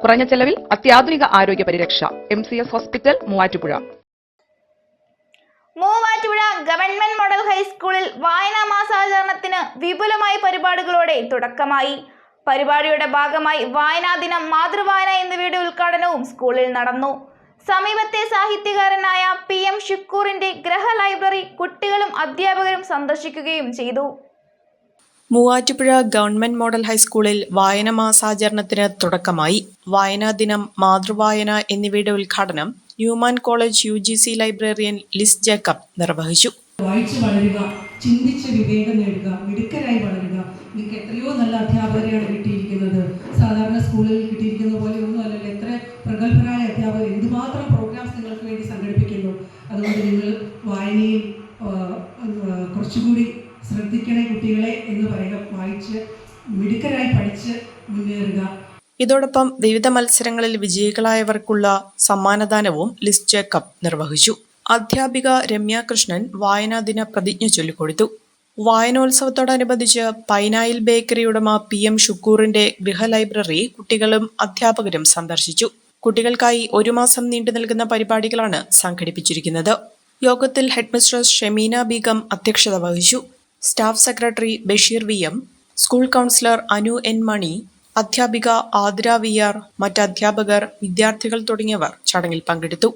കുറഞ്ഞ ചെലവിൽ അത്യാധുനിക ആരോഗ്യ പരിരക്ഷ. M C S hospital Muvattupuzha. Muvattupuzha government model ഹൈസ്കൂളിൽ വായനാ മാസാചരണത്തിന് വിപുലമായ പരിപാടികളോടെ തുടക്കമായി. പരിപാടിയുടെ ഭാഗമായി വായനാ ദിനം മാതൃവായന എന്നിവയുടെ ഉദ്ഘാടനവും സ്കൂളിൽ നടന്നു. സമീപത്തെ സാഹിത്യകാരനായ പി എം ഷുക്കൂറിന്റെ ഗ്രഹ ലൈബ്രറി കുട്ടികളും അധ്യാപകരും സന്ദർശിക്കുകയും ചെയ്തു. മൂവാറ്റുപുഴ ഗവൺമെന്റ് മോഡൽ ഹൈസ്കൂളിൽ വായന മാസാചരണത്തിന് തുടക്കമായി. വായനാ ദിനം മാതൃവായന എന്നിവയുടെ ഉദ്ഘാടനം Newman college U G C librarian Liz Jacob നിർവഹിച്ചു. വായിച്ചു വളരുക ചിന്തിച്ച് വിവേകം നേടുക മിടുക്കരായി വളരുക. നിങ്ങൾക്ക് എത്രയോ നല്ല അധ്യാപകരെയാണ് കിട്ടിയിരിക്കുന്നത്. സാധാരണ സ്കൂളിൽ കിട്ടിയിരിക്കുന്ന പോലെ ഒന്നും അല്ലല്ലോ എത്ര പ്രഗത്ഭരായ അധ്യാപകർ എന്തുമാത്രം പ്രോഗ്രാംസ് നിങ്ങൾക്ക് വേണ്ടി സംഘടിപ്പിക്കുന്നു. അതുകൊണ്ട് നിങ്ങൾ വായനയിൽ കുറച്ചുകൂടി ശ്രദ്ധിക്കണേ കുട്ടികളെ എന്ന് പറയുക. വായിച്ച് മിടുക്കരായി പഠിച്ച് മുന്നേറുക. ഇതോടൊപ്പം വിവിധ മത്സരങ്ങളിൽ വിജയികളായവർക്കുള്ള സമ്മാനദാനവും ലിസ്റ്റ് കപ്പ് നിർവഹിച്ചു. അധ്യാപിക രമ്യ കൃഷ്ണൻ വായനാ ദിന പ്രതിജ്ഞ ചൊല്ലിക്കൊടുത്തു. വായനോത്സവത്തോടനുബന്ധിച്ച് പൈനായിൽ ബേക്കറി ഉടമ പി എം ഷുക്കൂറിന്റെ ഗൃഹ ലൈബ്രറി കുട്ടികളും അധ്യാപകരും സന്ദർശിച്ചു. കുട്ടികൾക്കായി ഒരു മാസം നീണ്ടു നിൽക്കുന്ന പരിപാടികളാണ് സംഘടിപ്പിച്ചിരിക്കുന്നത്. യോഗത്തിൽ ഹെഡ്മിസ്ട്രസ് ഷെമീന ബീഗം അധ്യക്ഷത വഹിച്ചു. Staff secretary Basheer V M school counsellor Anu N Mani അധ്യാപിക ആതിര വി ആർ മറ്റ് അധ്യാപകർ വിദ്യാർത്ഥികൾ തുടങ്ങിയവർ ചടങ്ങിൽ പങ്കെടുത്തു.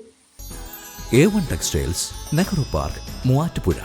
A one textiles Nehru park Muvattupuzha